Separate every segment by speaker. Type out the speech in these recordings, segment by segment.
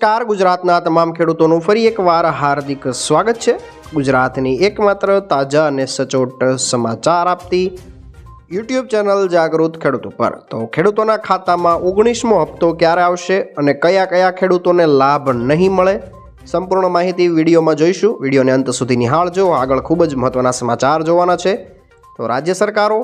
Speaker 1: નમસ્કાર. ગુજરાતના તમામ ખેડૂતોનું ફરી એકવાર હાર્દિક સ્વાગત છે. ગુજરાતની એકમાત્ર તાજા અને સચોટ સમાચાર આપતી યુટ્યુબ ચેનલ જાગૃત ખેડૂતો પર. તો ખેડૂતોના ખાતામાં ઓગણીસમો હપ્તો ક્યારે આવશે અને કયા કયા ખેડૂતોને લાભ નહીં મળે? સંપૂર્ણ માહિતી વિડીયોમાં જોઈશું. વિડીયોને અંત સુધી નિહાળજો. આગળ ખૂબ જ મહત્વના સમાચાર જોવાના છે. તો રાજ્ય સરકારો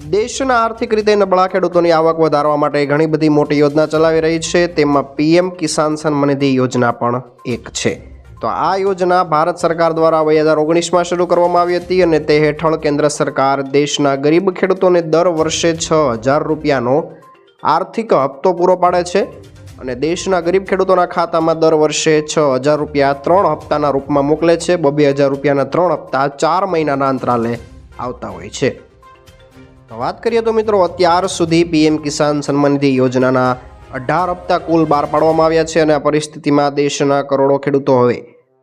Speaker 1: દેશના આર્થિક રીતે નબળા ખેડૂતોની આવક વધારવા માટે ઘણી બધી મોટી યોજના ચલાવી રહી છે. તેમાં પીએમ કિસાન સન્માનિધિ યોજના પણ એક છે. તો આ યોજના ભારત સરકાર દ્વારા બે હજાર ઓગણીસમાં શરૂ કરવામાં આવી હતી અને તે હેઠળ કેન્દ્ર સરકાર દેશના ગરીબ ખેડૂતોને દર વર્ષે છ હજાર રૂપિયાનો આર્થિક હપ્તો પૂરો પાડે છે અને દેશના ગરીબ ખેડૂતોના ખાતામાં દર વર્ષે છ હજાર રૂપિયા ત્રણ હપ્તાના રૂપમાં મોકલે છે. બબે હજાર રૂપિયાના ત્રણ હપ્તા ચાર મહિનાના અંતરાલે આવતા હોય છે. વાત કરીએ તો મિત્રો, અત્યાર સુધી પીએમ કિસાન સન્માન નિધિ યોજનાના અઢાર હપ્તા કુલ બહાર પાડવામાં આવ્યા છે અને આ પરિસ્થિતિમાં દેશના કરોડો ખેડૂતો હવે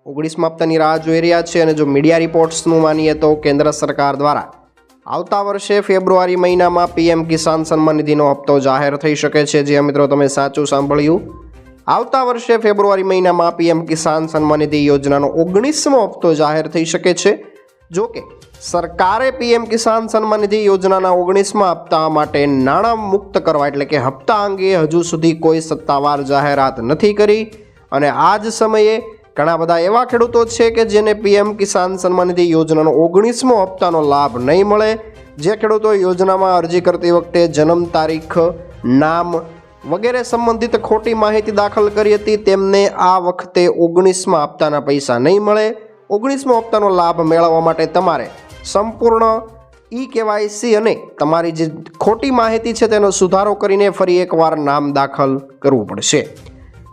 Speaker 1: ઓગણીસમાં હપ્તાની રાહ જોઈ રહ્યા છે અને જો મીડિયા રિપોર્ટ્સનું માનીએ તો કેન્દ્ર સરકાર દ્વારા આવતા વર્ષે ફેબ્રુઆરી મહિનામાં પીએમ કિસાન સન્માન નિધિનો હપ્તો જાહેર થઈ શકે છે. જે મિત્રો, તમે સાચું સાંભળ્યું. આવતા વર્ષે ફેબ્રુઆરી મહિનામાં પીએમ કિસાન સન્માન નિધિ યોજનાનો ઓગણીસમો હપ્તો જાહેર થઈ શકે છે. જો કે, સરકારે પીએમ કિસાન સન્માન નિધિ યોજનાના ઓગણીસમાં હપ્તા માટે નાણાં મુક્ત કરવા એટલે કે હપ્તા અંગે હજુ સુધી કોઈ સત્તાવાર જાહેરાત નથી કરી. અને આ જ સમયે ઘણા બધા એવા ખેડૂતો છે કે જેને પીએમ કિસાન સન્માન નિધિ યોજનાનો ઓગણીસમો હપ્તાનો લાભ નહીં મળે. જે ખેડૂતો યોજનામાં અરજી કરતી વખતે જન્મ તારીખ, નામ વગેરે સંબંધિત ખોટી માહિતી દાખલ કરી હતી, તેમને આ વખતે ઓગણીસમાં હપ્તાના પૈસા નહીં મળે. ઓગણીસમો હપ્તાનો લાભ મેળવવા માટે તમારે સંપૂર્ણ ઈ કેવાયસી અને તમારી જે ખોટી માહિતી છે તેનો સુધારો કરીને ફરી એકવાર નામ દાખલ કરવું પડશે.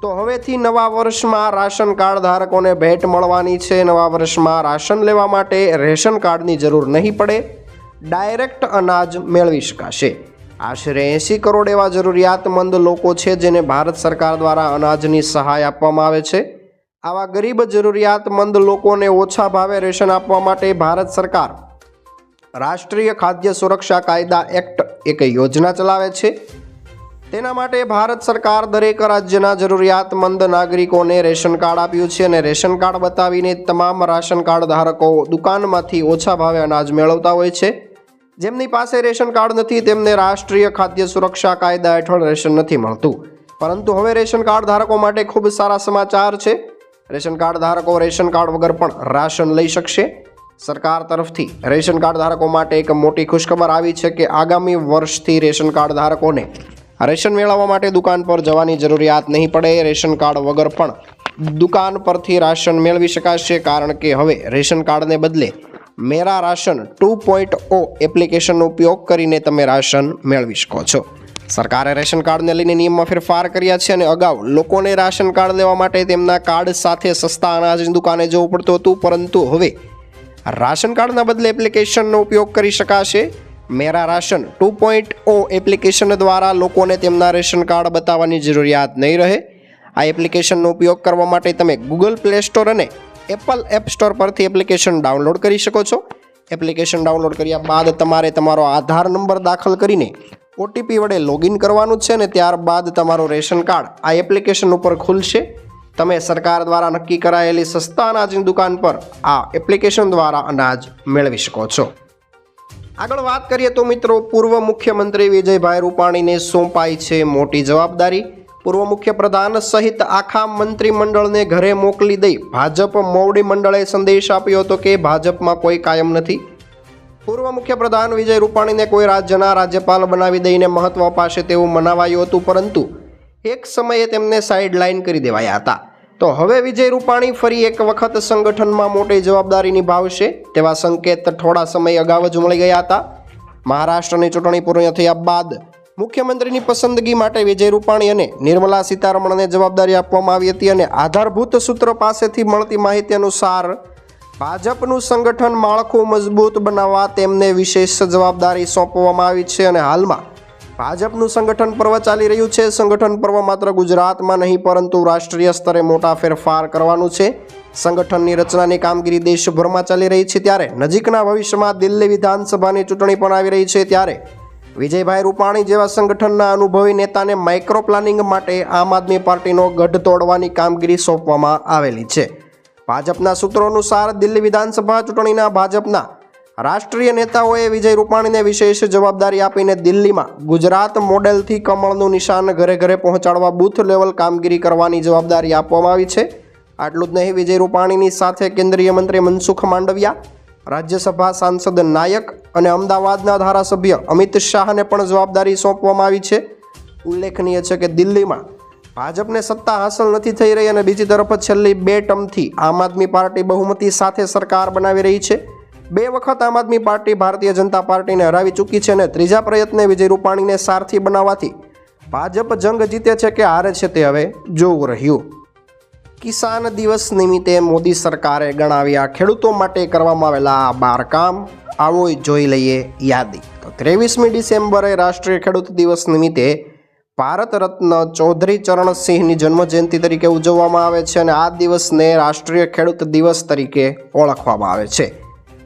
Speaker 1: તો હવેથી નવા વર્ષમાં રાશન કાર્ડ ધારકોને ભેટ મળવાની છે. નવા વર્ષમાં રાશન લેવા માટે રેશન કાર્ડની જરૂર નહીં પડે. ડાયરેક્ટ અનાજ મેળવી શકાશે. આશરે એંસી કરોડ એવા જરૂરિયાતમંદ લોકો છે જેને ભારત સરકાર દ્વારા અનાજની સહાય આપવામાં આવે છે. આવા ગરીબ જરૂરિયાતમંદ લોકોને ઓછા ભાવે રેશન આપવા માટે ભારત સરકાર રાષ્ટ્રીય ખાદ્ય સુરક્ષા કાયદા એક્ટ એક યોજના ચલાવે છે. તેના માટે ભારત સરકાર દરેક રાજ્યના જરૂરિયાતમંદ નાગરિકોને રેશન કાર્ડ આપ્યું છે અને રેશન કાર્ડ બતાવીને તમામ રાશન કાર્ડ ધારકો દુકાનમાંથી ઓછા ભાવે અનાજ મેળવતા હોય છે. જેમની પાસે રેશન કાર્ડ નથી, તેમને રાષ્ટ્રીય ખાદ્ય સુરક્ષા કાયદા હેઠળ રેશન નથી મળતું. પરંતુ હવે રેશન કાર્ડ ધારકો માટે ખૂબ સારા સમાચાર છે. રેશન કાર્ડ ધારકો રેશન કાર્ડ વગર પણ રાશન લઈ શકશે. સરકાર તરફથી રેશન કાર્ડ ધારકો માટે એક મોટી ખુશખબર આવી છે કે આગામી વર્ષથી રેશન કાર્ડ ધારકોને રેશન મેળવવા માટે દુકાન પર જવાની જરૂરિયાત નહીં પડે. રેશન કાર્ડ વગર પણ દુકાન પરથી રાશન મેળવી શકાશે કારણ કે હવે રેશન કાર્ડને બદલે Mera ration two point O એપ્લિકેશનનો ઉપયોગ કરીને તમે રાશન મેળવી શકો છો. સરકારે રેશન કાર્ડને લઈને નિયમમાં ફેરફાર કર્યા છે અને અગાઉ લોકોને રાશન કાર્ડ લેવા માટે તેમના કાર્ડ સાથે સસ્તા અનાજની દુકાને જવું પડતું હતું, પરંતુ હવે રાશન કાર્ડના બદલે એપ્લિકેશનનો ઉપયોગ કરી શકાશે. Mera Ration two point o application દ્વારા લોકોને તેમના રેશન કાર્ડ બતાવવાની જરૂરિયાત નહીં રહે. આ એપ્લિકેશનનો ઉપયોગ કરવા માટે તમે ગૂગલ પ્લે સ્ટોર અને એપલ એપ સ્ટોર પરથી એપ્લિકેશન ડાઉનલોડ કરી શકો છો. એપ્લિકેશન ડાઉનલોડ કર્યા બાદ તમારે તમારો આધાર નંબર દાખલ કરીને ઓટીપી વડે લોગિન કરવાનું છે અને ત્યારબાદ તમારું રેશન કાર્ડ આ એપ્લિકેશન ઉપર ખુલશે. તમે સરકાર દ્વારા નક્કી કરાયેલી સસ્તા અનાજની દુકાન પર આ એપ્લિકેશન દ્વારા અનાજ મેળવી શકો છો. આગળ વાત કરીએ તો મિત્રો, પૂર્વ મુખ્યમંત્રી વિજયભાઈ રૂપાણીને સોંપાઈ છે મોટી જવાબદારી. પૂર્વ મુખ્યપ્રધાન સહિત આખા મંત્રીમંડળને ઘરે મોકલી દઈ ભાજપ મોવડી મંડળે સંદેશ આપ્યો હતો કે ભાજપમાં કોઈ કાયમ નથી. પૂર્વ મુખ્યપ્રધાન વિજય રૂપાણીને કોઈ રાજ્યના રાજ્યપાલ બનાવી દઈને મહત્વ અપાશે તેવું મનાવાયું હતું, પરંતુ એક સમયે તેમને સાઇડલાઇન કરી દેવાયા હતા. તો હવે વિજય રૂપાણી ફરી એક વખત સંગઠનમાં મોટી જવાબદારી નિભાવશે તેવા સંકેત થોડા સમય અગાઉ જ મળી ગયા હતા. મહારાષ્ટ્રની ચૂંટણી પૂર્ણ થયા બાદ મુખ્યમંત્રીની પસંદગી માટે વિજય રૂપાણી અને નિર્મલા સીતારમણને જવાબદારી આપવામાં આવી હતી અને આધારભૂત સૂત્ર પાસેથી મળતી માહિતી અનુસાર ભાજપનું સંગઠન માળખું મજબૂત બનાવવા તેમને વિશેષ જવાબદારી સોંપવામાં આવી છે અને હાલમાં ભાજપનું સંગઠન પર્વ ચાલી રહ્યું છે. સંગઠન પર્વ માત્ર ગુજરાતમાં નહીં, પરંતુ રાષ્ટ્રીય સ્તરે મોટા ફેરફાર કરવાનું છે. સંગઠનની રચનાની કામગીરી દેશભરમાં ચાલી રહી છે ત્યારે નજીકના ભવિષ્યમાં દિલ્હી વિધાનસભાની ચૂંટણી પણ આવી રહી છે ત્યારે વિજયભાઈ રૂપાણી જેવા સંગઠનના અનુભવી નેતાને માઇક્રો પ્લાનિંગ માટે આમ આદમી પાર્ટીનો ગઢ તોડવાની કામગીરી સોંપવામાં આવેલી છે. ભાજપના સૂત્રો અનુસાર દિલ્હી વિધાનસભા ચૂંટણીના ભાજપના રાષ્ટ્રીય નેતાઓએ વિજય રૂપાણીને વિશેષ જવાબદારી આપીને દિલ્હીમાં ગુજરાત મોડેલથી કમળનું નિશાન ઘરે ઘરે પહોંચાડવા બૂથ લેવલ કામગીરી કરવાની જવાબદારી આપવામાં આવી છે. આટલું જ નહીં, વિજય રૂપાણીની સાથે કેન્દ્રીય મંત્રી મનસુખ માંડવિયા, રાજ્યસભા સાંસદ નાયક અને અમદાવાદના ધારાસભ્ય અમિત શાહને પણ જવાબદારી સોંપવામાં આવી છે. ઉલ્લેખનીય છે કે દિલ્હીમાં ભાજપને સત્તા હાંસલ નથી થઈ રહી અને બીજી તરફ છેલ્લી બે ટર્મથી આમ આદમી પાર્ટી બહુમતી સાથે સરકાર બનાવી રહી છે. બે વખત આમ આદમી પાર્ટી ભારતીય જનતા પાર્ટીને હરાવી ચૂકી છે અને ત્રીજા પ્રયત્ને વિજય રૂપાણીને સારથી બનાવવાથી ભાજપ જંગ જીતે છે કે હારે છે તે હવે જોવું રહ્યું. કિસાન દિવસ નિમિત્તે મોદી સરકારે ગણાવ્યા ખેડૂતો માટે કરવામાં આવેલા બાર કામ આવો જોઈ લઈએ યાદી. તો ત્રેવીસમી ડિસેમ્બરે રાષ્ટ્રીય ખેડૂત દિવસ નિમિત્તે ભારત રત્ન ચૌધરી ચરણસિંહની જન્મજયંતિ તરીકે ઉજવવામાં આવે છે અને આ દિવસને રાષ્ટ્રીય ખેડૂત દિવસ તરીકે ઓળખવામાં આવે છે.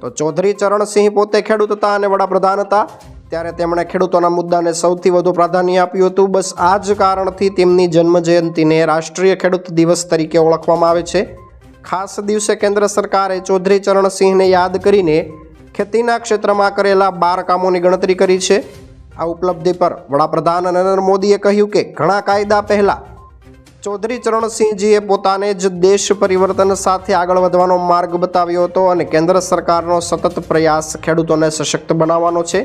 Speaker 1: તો ચૌધરી ચરણસિંહ પોતે ખેડૂત હતા અને વડાપ્રધાન હતા. ત્યારે તેમણે ખેડૂતોના મુદ્દાને સૌથી વધુ પ્રાધાન્ય આપ્યું હતું. બસ આ જ કારણથી તેમની જન્મજયંતિને રાષ્ટ્રીય ખેડૂત દિવસ તરીકે ઓળખવામાં આવે છે. ખાસ દિવસે કેન્દ્ર સરકારે ચૌધરી ચરણસિંહને યાદ કરીને ખેતીના ક્ષેત્રમાં કરેલા બાર કામોની ગણતરી કરી છે. આ ઉપલબ્ધિ પર વડાપ્રધાન નરેન્દ્ર મોદીએ કહ્યું કે ઘણા કાયદા પહેલાં ચૌધરી ચરણસિંહજીએ પોતાને જ દેશ પરિવર્તન સાથે આગળ વધવાનો માર્ગ બતાવ્યો હતો અને કેન્દ્ર સરકારનો સતત પ્રયાસ ખેડૂતોને સશક્ત બનાવવાનો છે.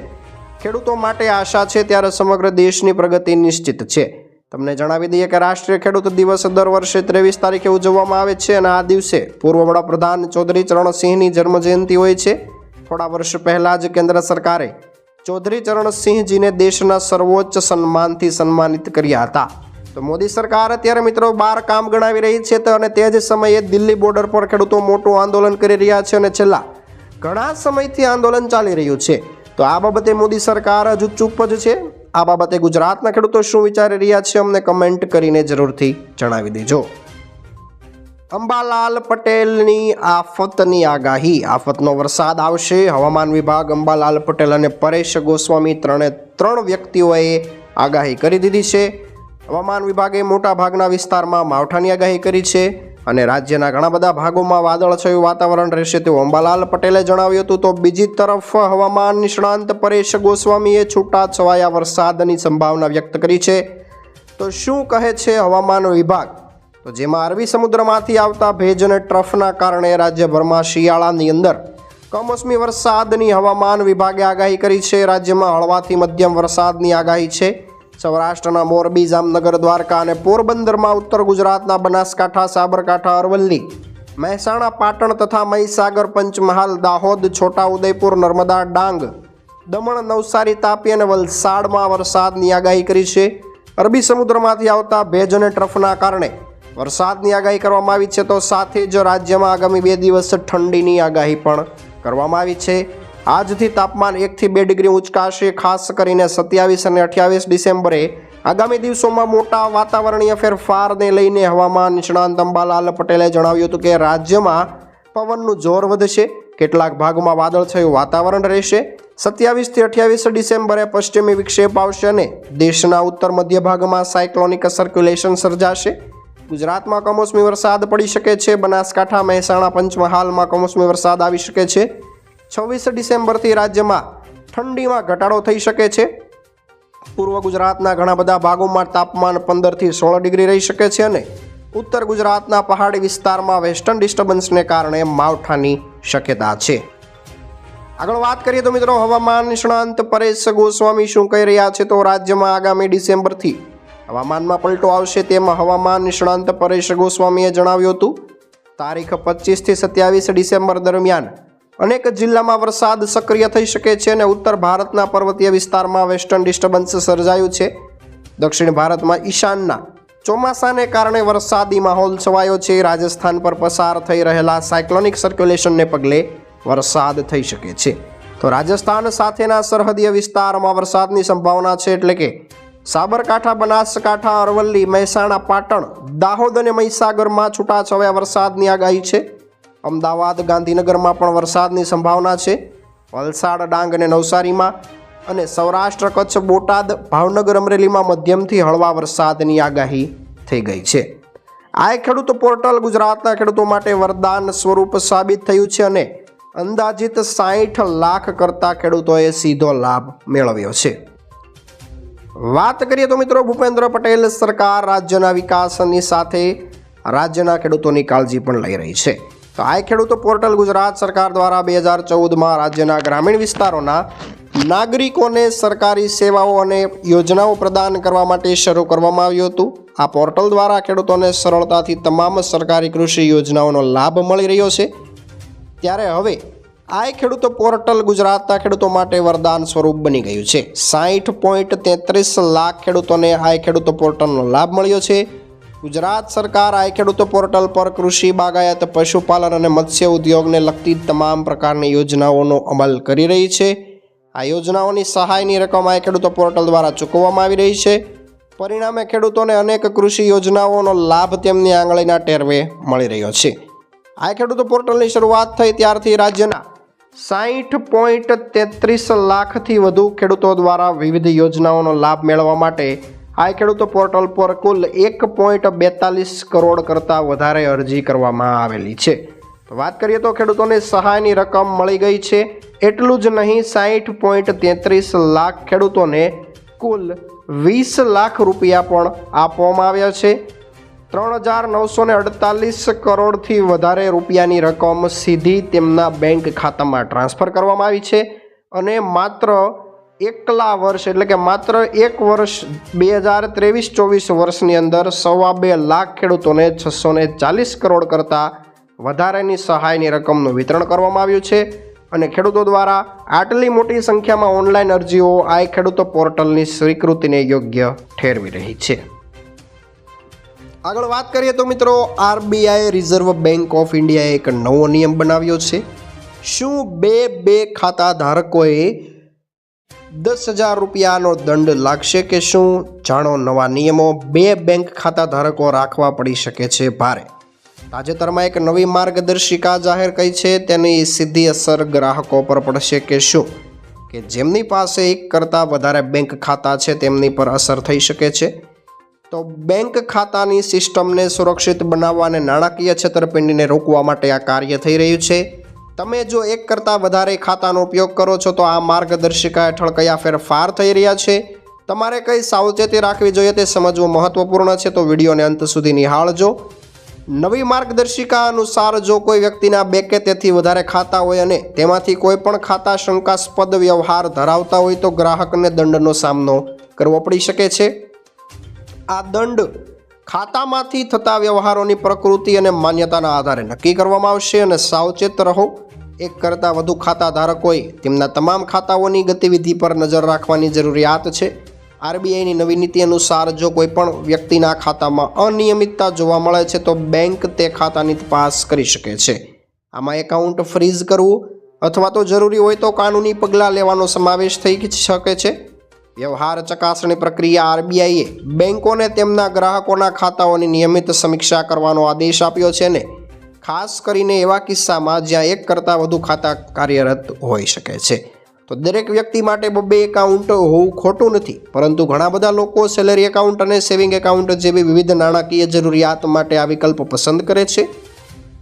Speaker 1: ખેડૂતો માટે આશા છે ત્યારે સમગ્ર દેશની પ્રગતિ નિશ્ચિત છે. તમને જણાવી દઈએ કે રાષ્ટ્રીય ખેડૂત દિવસ દર વર્ષે ત્રેવીસ તારીખે ઉજવવામાં આવે છે અને આ દિવસે પૂર્વ વડાપ્રધાન ચૌધરી ચરણસિંહની જન્મજયંતિ હોય છે. થોડા વર્ષ પહેલાં જ કેન્દ્ર સરકારે ચૌધરી ચરણસિંહજીને દેશના સર્વોચ્ચ સન્માનથી સન્માનિત કર્યા હતા. તો મોદી સરકાર અત્યારે મિત્રો બાર કામ ગણાવી રહી છે અને તે જ સમયે દિલ્હી બોર્ડર પર ખેડૂતો મોટું આંદોલન કરી રહ્યા છે અને છેલ્લા ઘણા સમયથી આંદોલન ચાલી રહ્યું છે. તો આ બાબતે મોદી સરકાર હજુ ચૂપ જ છે. આ બાબતે ગુજરાતના ખેડૂતો શું વિચારી રહ્યા છે અમને કમેન્ટ કરીને જરૂરથી જણાવી દેજો. અંબાલાલ પટેલની આફતની આગાહી. આફતનો વરસાદ આવશે. હવામાન વિભાગ અંબાલાલ પટેલ અને પરેશ ગોસ્વામી ત્રણે ત્રણ વ્યક્તિઓએ આગાહી કરી દીધી છે. હવામાન વિભાગે મોટા ભાગના વિસ્તારમાં માવઠાની આગાહી કરી છે અને રાજ્યના ઘણા બધા ભાગોમાં વાદળછાયું વાતાવરણ રહેશે તેવું અંબાલાલ પટેલે જણાવ્યું હતું. તો બીજી તરફ હવામાન નિષ્ણાંત પરેશ ગોસ્વામીએ છૂટા છવાયા વરસાદની સંભાવના વ્યક્ત કરી છે. તો શું કહે છે હવામાન વિભાગ? તો જેમાં અરબી સમુદ્રમાંથી આવતા ભેજ અને ટ્રફના કારણે રાજ્યભરમાં શિયાળાની અંદર કમોસમી વરસાદની હવામાન વિભાગે આગાહી કરી છે. રાજ્યમાં હળવાથી મધ્યમ વરસાદની આગાહી છે. સૌરાષ્ટ્રના મોરબી, જામનગર, દ્વારકા અને પોરબંદરમાં ઉત્તર ગુજરાતના બનાસકાંઠા, સાબરકાંઠા, અરવલ્લી, મહેસાણા, પાટણ તથા મહીસાગર, પંચમહાલ, દાહોદ છોટાઉદેપુર નર્મદા, ડાંગ, દમણ, નવસારી, તાપી અને વલસાડમાં વરસાદની આગાહી કરી છે. અરબી સમુદ્રમાંથી આવતા ભેજ અને ટ્રફના કારણે વરસાદની આગાહી કરવામાં આવી છે તો સાથે જ રાજ્યમાં આગામી બે દિવસ ઠંડીની આગાહી પણ કરવામાં આવી છે. આજથી તાપમાન એકથી બે ડિગ્રી ઉંચકાશે, ખાસ કરીને સત્યાવીસ અને અઠ્યાવીસ ડિસેમ્બરે. આગામી દિવસોમાં મોટા વાતાવરણીય ફેરફારને લઈને હવામાન નિષ્ણાંત અંબાલાલ પટેલે જણાવ્યું હતું કે રાજ્યમાં પવનનું જોર વધશે, કેટલાક ભાગોમાં વાદળછાયું વાતાવરણ રહેશે. સત્યાવીસથી અઠ્યાવીસ ડિસેમ્બરે પશ્ચિમી વિક્ષેપ આવશે અને દેશના ઉત્તર મધ્ય ભાગમાં સાયક્લોનિક સર્ક્યુલેશન સર્જાશે. ગુજરાતમાં કમોસમી વરસાદ પડી શકે છે. બનાસકાંઠા, મહેસાણા પંચમહાલમાં કમોસમી વરસાદ આવી શકે છે. છવ્વીસ ડિસેમ્બરથી રાજ્યમાં ઠંડીમાં ઘટાડો થઈ શકે છે. પૂર્વ ગુજરાતના ઘણા બધા ભાગોમાં તાપમાન પંદરથી સોળ ડિગ્રી રહી શકે છે અને ઉત્તર ગુજરાતના પહાડી વિસ્તારમાં વેસ્ટર્ન ડિસ્ટર્બન્સને કારણે માવઠાની શક્યતા છે. આગળ વાત કરીએ તો મિત્રો હવામાન નિષ્ણાંત પરેશ ગોસ્વામી શું કહી રહ્યા છે તો રાજ્યમાં આગામી ડિસેમ્બરથી હવામાનમાં પલટો આવશે તેમ હવામાન નિષ્ણાંત પરેશ ગોસ્વામીએ જણાવ્યું હતું, તારીખ પચીસથી સત્યાવીસ ડિસેમ્બર દરમિયાન અનેક જિલ્લામાં વરસાદ સક્રિય થઈ શકે છે અને ઉત્તર ભારતના પર્વતીય વિસ્તારમાં વેસ્ટર્ન ડિસ્ટર્બન્સ સર્જાયું છે. દક્ષિણ ભારતમાં ઈશાનના ચોમાસાને કારણે વરસાદી માહોલ છવાયો છે. રાજસ્થાન પર પસાર થઈ રહેલા સાયક્લોનિક સર્ક્યુલેશનને પગલે વરસાદ થઈ શકે છે. તો રાજસ્થાન સાથેના સરહદીય વિસ્તારમાં વરસાદની સંભાવના છે એટલે કે સાબરકાંઠા, બનાસકાંઠા, અરવલ્લી, મહેસાણા, પાટણ, દાહોદ અને મહીસાગરમાં છૂટાછવાયા વરસાદની આગાહી છે. અમદાવાદ, ગાંધીનગરમાં પણ વરસાદની સંભાવના છે. વલસાડ, ડાંગ અને નવસારીમાં અને સૌરાષ્ટ્ર, કચ્છ, બોટાદ, ભાવનગર, અમરેલીમાં મધ્યમથી હળવા વરસાદની આગાહી થઈ ગઈ છે. આ ખેડૂત પોર્ટલ ગુજરાતના ખેડૂતો માટે વરદાન સ્વરૂપ સાબિત થયું છે અને અંદાજિત સાહીઠ લાખ કરતા ખેડૂતોએ સીધો લાભ મેળવ્યો છે. વાત કરીએ તો મિત્રો ભૂપેન્દ્ર પટેલ સરકાર રાજ્યના વિકાસની સાથે રાજ્યના ખેડૂતોની કાળજી પણ લઈ રહી છે. તો આ ખેડૂતો પોર્ટલ ગુજરાત સરકાર દ્વારા બે હજાર ચૌદમાં રાજ્યના ગ્રામીણ વિસ્તારોના નાગરિકોને સરકારી સેવાઓ અને યોજનાઓ પ્રદાન કરવા માટે શરૂ કરવામાં આવ્યું હતું. આ પોર્ટલ દ્વારા ખેડૂતોને સરળતાથી તમામ સરકારી કૃષિ યોજનાઓનો લાભ મળી રહ્યો છે. ત્યારે હવે આ ખેડૂતો પોર્ટલ ગુજરાતના ખેડૂતો માટે વરદાન સ્વરૂપ બની ગયું છે. સાહીઠ પોઈન્ટ તેત્રીસ લાખ ખેડૂતોને આ ખેડૂતો પોર્ટલનો લાભ મળ્યો છે. ગુજરાત સરકાર આ ખેડૂતો પોર્ટલ પર કૃષિ, બાગાયત, પશુપાલન અને મત્સ્ય ઉદ્યોગને લગતી તમામ પ્રકારની યોજનાઓનો અમલ કરી રહી છે. આ યોજનાઓની સહાયની રકમ આ ખેડૂતો પોર્ટલ દ્વારા ચૂકવવામાં આવી રહી છે. પરિણામે ખેડૂતોને અનેક કૃષિ યોજનાઓનો લાભ તેમની આંગળીના ટેરવે મળી રહ્યો છે. આ ખેડૂતો પોર્ટલની શરૂઆત થઈ ત્યારથી રાજ્યના સાહીઠ પોઈન્ટ તેત્રીસ લાખથી વધુ ખેડૂતો દ્વારા વિવિધ યોજનાઓનો લાભ મેળવવા માટે આ ખેડૂતો પોર્ટલ પર કુલ એક પોઈન્ટ બેતાલીસ કરોડ કરતાં વધારે અરજી કરવામાં આવેલી છે. વાત કરીએ તો ખેડૂતોને સહાયની રકમ મળી ગઈ છે. એટલું જ નહીં સાહીઠ પોઈન્ટ તેત્રીસ લાખ ખેડૂતોને કુલ વીસ લાખ રૂપિયા પણ આપવામાં આવ્યા છે. ત્રણ હજાર નવસો ને અડતાલીસ કરોડથી વધારે રૂપિયાની રકમ સીધી તેમના બેંક ખાતામાં ટ્રાન્સફર કરવામાં આવી છે અને માત્ર એકલા વર્ષ, એટલે કે માત્ર એક વર્ષ બે હજાર ત્રેવીસ ચોવીસ વર્ષની અંદર સવા બે લાખ ખેડૂતોને છસો ને ચાલીસ કરોડ કરતાં વધારેની સહાયની રકમનું વિતરણ કરવામાં આવ્યું છે અને ખેડૂતો દ્વારા આટલી મોટી સંખ્યામાં ઓનલાઈન અરજીઓ આ ખેડૂતો પોર્ટલની સ્વીકૃતિને યોગ્ય ઠેરવી રહી છે. આગળ વાત કરીએ તો મિત્રો આરબીઆઈ રિઝર્વ બેંક ઓફ ઇન્ડિયાએ એક નવો નિયમ બનાવ્યો છે. શું બે બે ખાતા ધારકોએ દસ હજાર રૂપિયાનો દંડ લાગશે કે શું? જાણો, નવા નિયમો બે બેંક ખાતા ધારકો રાખવા પડી શકે છે ભારે. તાજેતરમાં એક નવી માર્ગદર્શિકા જાહેર કરી છે, તેની સીધી અસર ગ્રાહકો પર પડશે કે શું? કે જેમની પાસે એક કરતાં વધારે બેંક ખાતા છે, તેમની પર અસર થઈ શકે છે. તો બેંક ખાતાની સિસ્ટમને સુરક્ષિત બનાવવા અને નાણાકીય છેતરપિંડીને રોકવા માટે આ કાર્ય થઈ રહ્યું છે. તમે જો એક કરતાં વધારે ખાતાનો ઉપયોગ કરો છો, તો આ માર્ગદર્શિકા હેઠળ કયા ફેરફાર થઈ રહ્યા છે? તમારે કઈ સાવચેતી રાખવી જોઈએ તે સમજવું મહત્વપૂર્ણ છે, તો વિડીયોને અંત સુધી નિહાળજો. નવી માર્ગદર્શિકા અનુસાર જો કોઈ વ્યક્તિના બે કે તેથી વધારે ખાતા હોય અને તેમાંથી કોઈ પણ ખાતા શંકાસ્પદ વ્યવહાર ધરાવતા હોય, તો ગ્રાહકને દંડનો સામનો કરવો પડી શકે છે. આ દંડ ખાતામાંથી થતા વ્યવહારોની પ્રકૃતિ અને માન્યતાના આધારે નક્કી કરવામાં આવશે અને સાવચેત રહો. એક કરતાં વધુ ખાતા ધારકોએ તેમના તમામ ખાતાઓની ગતિવિધિ પર નજર રાખવાની જરૂરિયાત છે. આરબીઆઈની નવી નીતિ અનુસાર જો કોઈ પણ વ્યક્તિના ખાતામાં અનિયમિતતા જોવા મળે છે, તો બેંક તે ખાતાની તપાસ કરી શકે છે. આમાં એકાઉન્ટ ફ્રીઝ કરવું અથવા તો જરૂરી હોય તો કાનૂની પગલાં લેવાનો સમાવેશ થઈ શકે છે. વ્યવહાર ચકાસણી પ્રક્રિયા આરબીઆઈએ બેંકોને તેમના ગ્રાહકોના ખાતાઓની નિયમિત સમીક્ષા કરવાનો આદેશ આપ્યો છે ને, ખાસ કરીને એવા કિસ્સામાં જ્યાં એક કરતાં વધુ ખાતા કાર્યરત હોઈ શકે છે. તો દરેક વ્યક્તિ માટે બબ્બે એકાઉન્ટ હોવું ખોટું નથી, પરંતુ ઘણા બધા લોકો સેલેરી એકાઉન્ટ અને સેવિંગ એકાઉન્ટ જેવી વિવિધ નાણાકીય જરૂરિયાત માટે આ વિકલ્પ પસંદ કરે છે.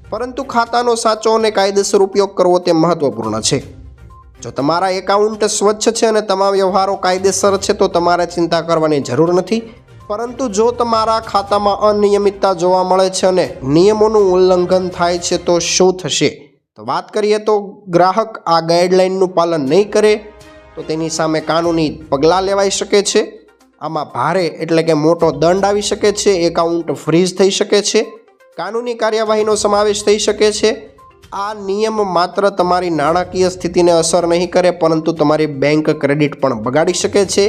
Speaker 1: પરંતુ ખાતાનો સાચો અને કાયદેસર ઉપયોગ કરવો તે મહત્વપૂર્ણ છે. જો તમારા એકાઉન્ટ સ્વચ્છ છે અને તમામ વ્યવહારો કાયદેસર છે, તો તમારે ચિંતા કરવાની જરૂર નથી. પરંતુ જો તમારા ખાતામાં અનિયમિતતા જોવા મળે છે અને નિયમોનું ઉલ્લંઘન થાય છે, તો શું થશે? તો વાત કરીએ તો ગ્રાહક આ ગાઈડલાઇનનું પાલન નહીં કરે, તો તેની સામે કાનૂની પગલાં લેવાઈ શકે છે. આમાં ભારે એટલે કે મોટો દંડ આવી શકે છે, એકાઉન્ટ ફ્રીઝ થઈ શકે છે. કાનૂની કાર્યવાહીનો સમાવેશ થઈ શકે છે. આ નિયમ માત્ર તમારી નાણાકીય સ્થિતિને અસર નહીં કરે, પરંતુ તમારી બેંક ક્રેડિટ પણ બગાડી શકે છે,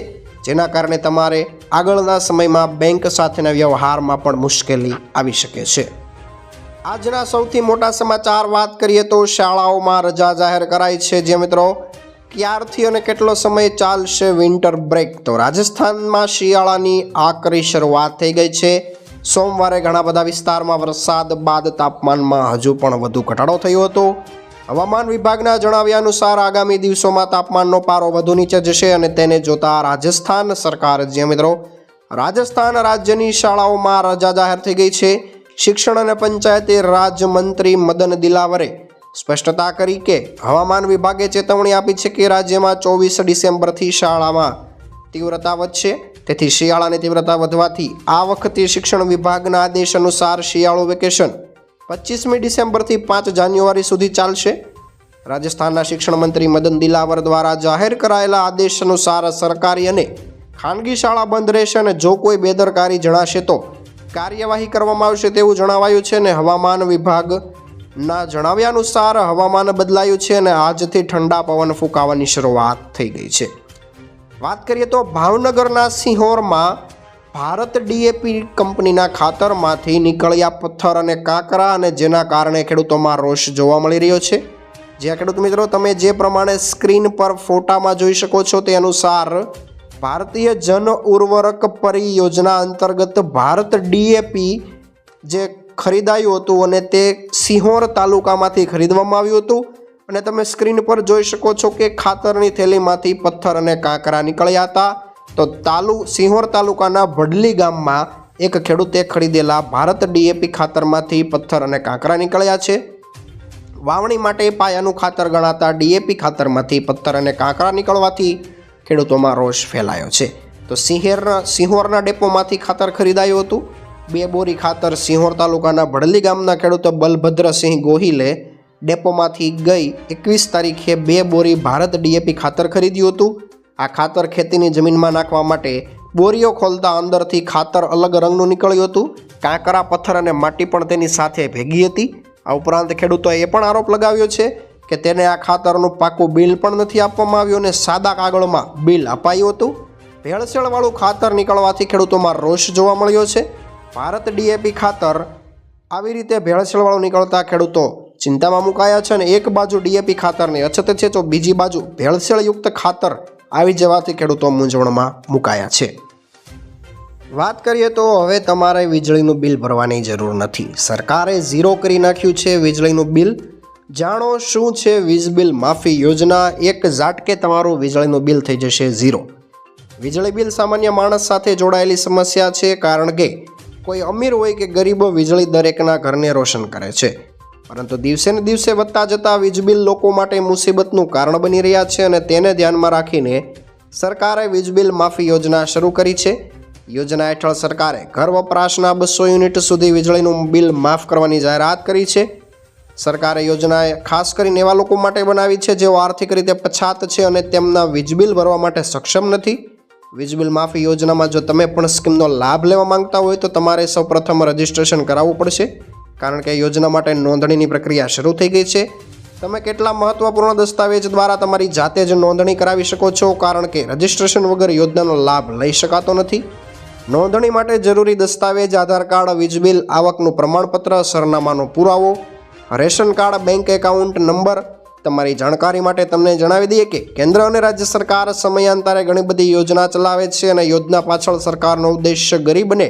Speaker 1: જેના કારણે તમારે આગળના સમયમાં બેંક સાથેના વ્યવહારમાં પણ મુશ્કેલી આવી શકે છે. આજના સૌથી મોટા સમાચાર વાત કરીએ તો શાળાઓમાં રજા જાહેર કરાઈ છે જે મિત્રો ક્યારથી અને કેટલો સમય ચાલશે વિન્ટર બ્રેક? તો રાજસ્થાનમાં શિયાળાની આકરી શરૂઆત થઈ ગઈ છે. સોમવારે ઘણા બધા વિસ્તારમાં વરસાદ બાદ તાપમાનમાં હજુ પણ વધુ ઘટાડો થયો હતો. હવામાન વિભાગના જણાવ્યા અનુસાર આગામી દિવસોમાં તાપમાનનો પારો વધુ નીચે જશે અને તેને જોતા રાજસ્થાન સરકાર જે મિત્રો, રાજસ્થાન રાજ્યની શાળાઓમાં રજા જાહેર થઈ ગઈ છે. શિક્ષણ અને પંચાયતી રાજમંત્રી મદન દિલાવરે સ્પષ્ટતા કરી કે હવામાન વિભાગે ચેતવણી આપી છે કે રાજ્યમાં ચોવીસ ડિસેમ્બરથી શાળામાં તીવ્રતા વધશે. તેથી શિયાળાની તીવ્રતા વધવાથી આ વખતે શિક્ષણ વિભાગના આદેશ અનુસાર શિયાળો વેકેશન પચીસમી ડિસેમ્બરથી પાંચ જાન્યુઆરી સુધી ચાલશે. રાજસ્થાનના શિક્ષણ મંત્રી મદન દિલાવર દ્વારા જાહેર કરાયેલા આદેશ અનુસાર સરકારી અને ખાનગી શાળા બંધ રહેશે અને જો કોઈ બેદરકારી જણાશે તો કાર્યવાહી કરવામાં આવશે તેવું જણાવાયું છે અને હવામાન વિભાગના જણાવ્યા અનુસાર હવામાન બદલાયું છે અને આજથી ઠંડા પવન ફૂંકાવાની શરૂઆત થઈ ગઈ છે. વાત કરીએ તો ભાવનગરના સિંહોરમાં ભારત ડીએપી કંપનીના ખાતરમાંથી નીકળ્યા પથ્થર અને કાંકરા અને જેના કારણે ખેડૂતોમાં રોષ જોવા મળી રહ્યો છે. જ્યાં ખેડૂત મિત્રો, તમે જે પ્રમાણે સ્ક્રીન પર ફોટામાં જોઈ શકો છો તે અનુસાર ભારતીય જન ઉર્વરક પરિયોજના અંતર્ગત ભારત ડીએપી જે ખરીદાયું હતું અને તે સિંહોર તાલુકામાંથી ખરીદવામાં આવ્યું હતું. અને તમે સ્ક્રીન પર જોઈ શકો છો કે ખાતરની થેલીમાંથી પથ્થર અને કાંકરા નીકળ્યા હતા. તો તાલુ સિંહોર તાલુકાના ભડલી ગામમાં એક ખેડૂતે ખરીદેલા ભારત ડીએપી ખાતરમાંથી પથ્થર અને કાંકરા નીકળ્યા છે. વાવણી માટે પાયાનું ખાતર ગણાતા ડીએપી ખાતરમાંથી પથ્થર અને કાંકરા નીકળવાથી ખેડૂતોમાં રોષ ફેલાયો છે. તો સિંહેરના સિંહોરના ડેપોમાંથી ખાતર ખરીદાયું હતું. બે બોરી ખાતર સિંહોર તાલુકાના ભડલી ગામના ખેડૂતો બલભદ્રસિંહ ગોહિલે ડેપોમાંથી ગઈ એકવીસ તારીખે બે બોરી ભારત ડીએપી ખાતર ખરીદ્યું હતું. આ ખાતર ખેતીની જમીનમાં નાખવા માટે બોરીઓ ખોલતા અંદરથી ખાતર અલગ રંગનું નીકળ્યું હતું. કાંકરા, પથ્થર અને માટી પણ તેની સાથે ભેગી હતી. આ ઉપરાંત ખેડૂતોએ એ પણ આરોપ લગાવ્યો છે કે તેને આ ખાતરનું પાકું બિલ પણ નથી આપવામાં આવ્યું અને સાદા કાગળમાં બિલ અપાયું હતું. ભેળસેળવાળું ખાતર નીકળવાથી ખેડૂતોમાં રોષ જોવા મળ્યો છે. ભારત ડીએપી ખાતર આવી રીતે ભેળસેળવાળું નીકળતા ખેડૂતો ચિંતામાં મુકાયા છે અને એક બાજુ ડીએપી ખાતરની અછત છે, તો બીજી બાજુ ભેળસેળયુક્ત ખાતર આવી જવાથી ખેડૂતો મૂંઝવણમાં મુકાયા છે. વાત કરીએ તો હવે તમારે વીજળીનું બિલ ભરવાની જરૂર નથી. સરકારે ઝીરો કરી નાખ્યું છે વીજળીનું બિલ. જાણો શું છે વીજ બિલ માફી યોજના? એક ઝાટકે તમારું વીજળીનું બિલ થઈ જશે ઝીરો. વીજળી બિલ સામાન્ય માણસ સાથે જોડાયેલી સમસ્યા છે, કારણ કે કોઈ અમીર હોય કે ગરીબો, વીજળી દરેકના ઘરને રોશન કરે છે. પરંતુ દિવસે ને દિવસે વધતા જતા વીજ બિલ લોકો માટે મુસીબતનું કારણ બની રહ્યા છે અને તેને ધ્યાનમાં રાખીને સરકારે વીજ બિલ માફી યોજના શરૂ કરી છે. યોજના હેઠળ સરકારે ઘર વપરાશના બસો યુનિટ સુધી વીજળીનું બિલ માફ કરવાની જાહેરાત કરી છે. સરકારે યોજના ખાસ કરીને એવા લોકો માટે બનાવી છે જેઓ આર્થિક રીતે પછાત છે અને તેમના વીજ બિલ ભરવા માટે સક્ષમ નથી. વીજ બિલ માફી યોજનામાં જો તમે પણ સ્કીમનો લાભ લેવા માંગતા હોય તો તમારે સૌપ્રથમ રજિસ્ટ્રેશન કરાવવું પડશે. કારણ કે યોજના માટે નોંધણીની પ્રક્રિયા શરૂ થઈ ગઈ છે. તમે કેટલા મહત્વપૂર્ણ દસ્તાવેજ દ્વારા તમારી જાતે જ નોંધણી કરાવી શકો છો? કારણ કે રજિસ્ટ્રેશન વગર યોજનાનો લાભ લઈ શકાતો નથી. નોંધણી માટે જરૂરી દસ્તાવેજ, આધાર કાર્ડ, વીજ બિલ, આવકનું પ્રમાણપત્ર, સરનામાનો પુરાવો, ration card, bank account number, તમારી જાણકારી માટે તમને જણાવી દઈએ કે કેન્દ્ર અને રાજ્ય સરકાર સમયાંતરે ઘણી બધી યોજના ચલાવે છે અને યોજના પાછળ સરકારનો ઉદ્દેશ્ય ગરીબ અને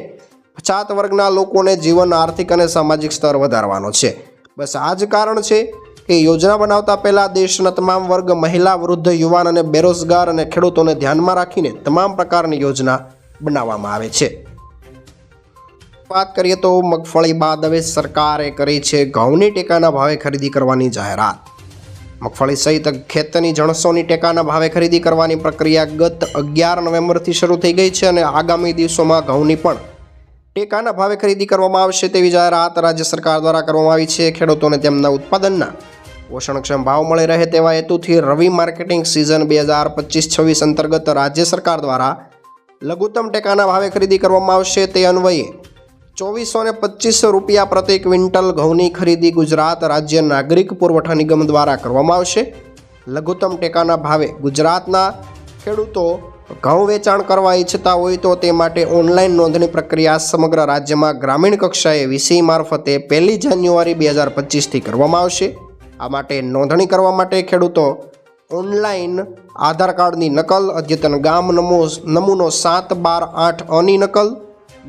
Speaker 1: પછાત વર્ગના લોકોને જીવન, આર્થિક અને સામાજિક સ્તર વધારવાનો છે. બસ આ જ કારણ છે કે યોજના બનાવતા પહેલાં દેશના તમામ વર્ગ, મહિલા વૃદ્ધ, યુવાન અને બેરોજગાર અને ખેડૂતોને ધ્યાનમાં રાખીને તમામ પ્રકારની યોજના બનાવવામાં આવે છે. વાત કરીએ તો મગફળી બાદ હવે સરકારે કરી છે ઘઉંની ટેકાના ભાવે ખરીદી કરવાની જાહેરાત. મગફળી સહિત ખેતની જણસોની ટેકાના ભાવે ખરીદી કરવાની પ્રક્રિયા ગત અગિયાર નવેમ્બરથી શરૂ થઈ ગઈ છે અને આગામી દિવસોમાં ઘઉંની પણ ટેકાના ભાવે ખરીદી કરવામાં આવશે તેવી જાહેરાત રાજ્ય સરકાર દ્વારા કરવામાં આવી છે. ખેડૂતોને તેમના ઉત્પાદનના પોષણક્ષમ ભાવ મળી રહે તેવા હેતુથી રવિ માર્કેટિંગ સિઝન બે હજાર પચીસ છવ્વીસ અંતર્ગત રાજ્ય સરકાર દ્વારા લઘુત્તમ ટેકાના ભાવે ખરીદી કરવામાં આવશે. તે અન્વયે ચોવીસો ને રૂપિયા પ્રતિ ક્વિન્ટલ ઘઉંની ખરીદી ગુજરાત રાજ્ય નાગરિક પુરવઠા નિગમ દ્વારા કરવામાં આવશે. લઘુત્તમ ટેકાના ભાવે ગુજરાતના ખેડૂતો ઘઉં વેચાણ કરવા ઈચ્છતા હોય તો તે માટે ઓનલાઈન નોંધણી પ્રક્રિયા સમગ્ર રાજ્યમાં ગ્રામીણ કક્ષાએ વીસી મારફતે પહેલી જાન્યુઆરી બે હજાર પચીસથી કરવામાં આવશે. આ માટે નોંધણી કરવા માટે ખેડૂતો ઓનલાઈન આધાર કાર્ડની નકલ, અદ્યતન ગામ નમો નમૂનો સાત બાર આઠ અની નકલ,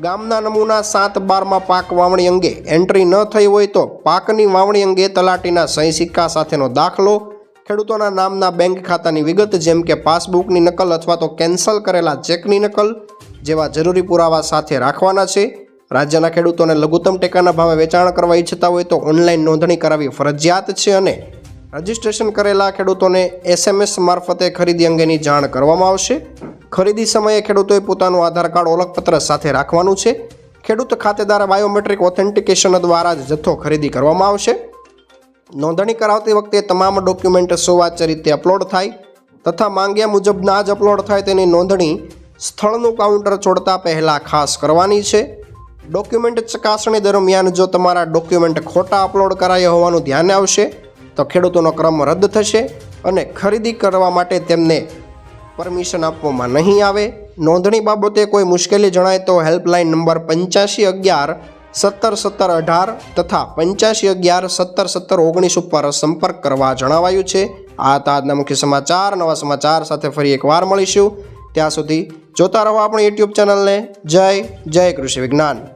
Speaker 1: ગામના નમૂના સાત બારમાં પાક વાવણી અંગે એન્ટ્રી ન થઈ હોય તો પાકની વાવણી અંગે તલાટીના સહી સિક્કા સાથેનો દાખલો ખેડૂતોના નામના બેંક ખાતાની વિગત, જેમ કે પાસબુકની નકલ અથવા તો કેન્સલ કરેલા ચેકની નકલ, જેવા જરૂરી પુરાવા સાથે રાખવાના છે. રાજ્યના ખેડૂતોને લઘુત્તમ ટેકાના ભાવે વેચાણ કરવા ઈચ્છતા હોય તો ઓનલાઈન નોંધણી કરાવવી ફરજિયાત છે અને રજિસ્ટ્રેશન કરેલા ખેડૂતોને એસએમએસ મારફતે ખરીદી અંગેની જાણ કરવામાં આવશે. ખરીદી સમયે ખેડૂતોએ પોતાનું આધાર કાર્ડ ઓળખપત્ર સાથે રાખવાનું છે. ખેડૂત ખાતેદાર બાયોમેટ્રિક ઓથેન્ટિકેશન દ્વારા જ જથ્થો ખરીદી કરવામાં આવશે. નોંધણી કરાવતી વખતે તમામ ડોક્યુમેન્ટ સુવાચ્ય રીતે અપલોડ થાય તથા માંગ્યા મુજબના જ અપલોડ થાય તેની નોંધણી સ્થળનું કાઉન્ટર છોડતા પહેલાં ખાસ કરવાની છે. ડોક્યુમેન્ટ ચકાસણી દરમિયાન જો તમારા ડોક્યુમેન્ટ ખોટા અપલોડ કરાયા હોવાનું ધ્યાન આવશે, તો ખેડૂતોનો ક્રમ રદ થશે અને ખરીદી કરવા માટે તેમને પરમિશન આપવામાં નહીં આવે. નોંધણી બાબતે કોઈ મુશ્કેલી જણાય તો હેલ્પલાઇન નંબર પંચ્યાસી અગિયાર સત્તર સત્તર અઢાર તથા પંચ્યાસી અગિયાર સત્તર સત્તર ઓગણીસ ઉપર સંપર્ક કરવા જણાવાયું છે. આ હતા આજના મુખ્ય સમાચાર. નવા સમાચાર સાથે ફરી એકવાર મળીશું. ત્યાં સુધી જોતા રહો આપણી યુટ્યુબ ચેનલને. જય જય કૃષિ વિજ્ઞાન.